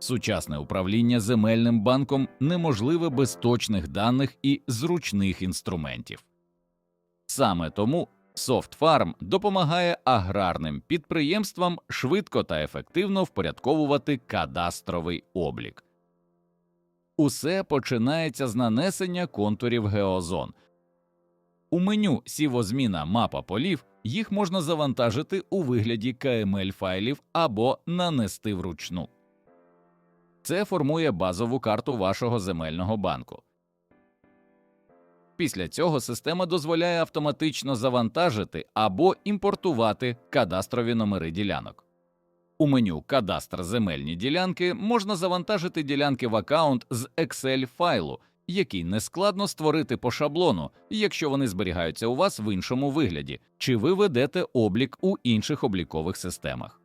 Сучасне управління земельним банком неможливе без точних даних і зручних інструментів. Саме тому SoftFarm допомагає аграрним підприємствам швидко та ефективно впорядковувати кадастровий облік. Усе починається з нанесення контурів геозон. У меню сівозміна мапа полів їх можна завантажити у вигляді KML файлів або нанести вручну. Це формує базову карту вашого земельного банку. Після цього система дозволяє автоматично завантажити або імпортувати кадастрові номери ділянок. У меню Кадастр земельні ділянки можна завантажити ділянки в аккаунт з Excel файлу, який нескладно створити по шаблону, якщо вони зберігаються у вас в іншому вигляді, чи ви ведете облік у інших облікових системах.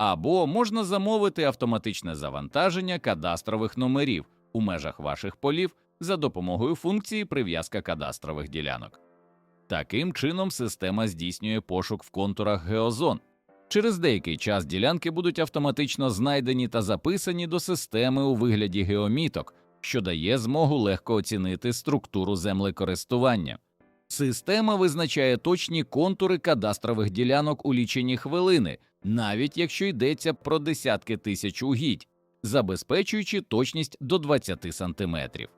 Або можна замовити автоматичне завантаження кадастрових номерів у межах ваших полів за допомогою функції прив'язка кадастрових ділянок. Таким чином система здійснює пошук в контурах геозон. Через деякий час ділянки будуть автоматично знайдені та записані до системи у вигляді геоміток, що дає змогу легко оцінити структуру землекористування. Система визначає точні контури кадастрових ділянок у лічені хвилини, навіть якщо йдеться про десятки тисяч угідь, забезпечуючи точність до 20 сантиметрів.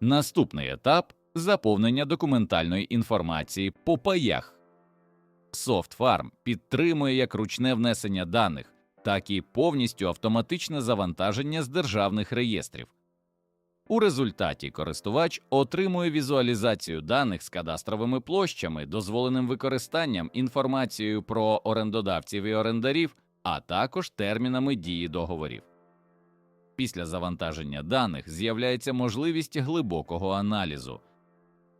Наступний етап заповнення документальної інформації по паях. SoftFarm підтримує як ручне внесення даних, так і повністю автоматичне завантаження з державних реєстрів. У результаті користувач отримує візуалізацію даних з кадастровими площами, дозволеним використанням, інформацією про орендодавців і орендарів, а також термінами дії договорів. Після завантаження даних з'являється можливість глибокого аналізу.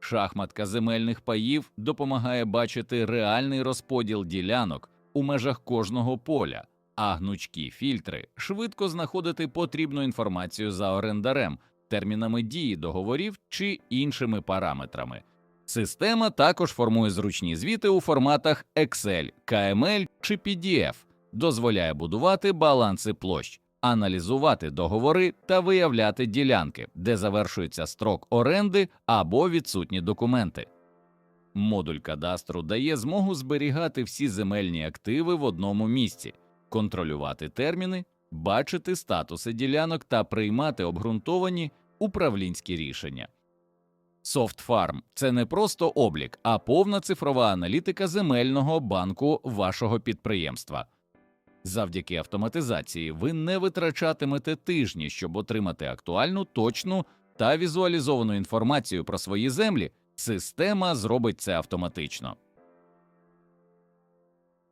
Шахматка земельних паїв допомагає бачити реальний розподіл ділянок у межах кожного поля, а гнучкі фільтри швидко знаходити потрібну інформацію за орендарем, термінами дії договорів чи іншими параметрами. Система також формує зручні звіти у форматах Excel, KML чи PDF, дозволяє будувати баланси площ, аналізувати договори та виявляти ділянки, де завершується строк оренди або відсутні документи. Модуль кадастру дає змогу зберігати всі земельні активи в одному місці, контролювати терміни, бачити статуси ділянок та приймати обґрунтовані управлінські рішення. SoftFarm – це не просто облік, а повна цифрова аналітика земельного банку вашого підприємства. Завдяки автоматизації ви не витрачатимете тижні, щоб отримати актуальну, точну та візуалізовану інформацію про свої землі. Система зробить це автоматично.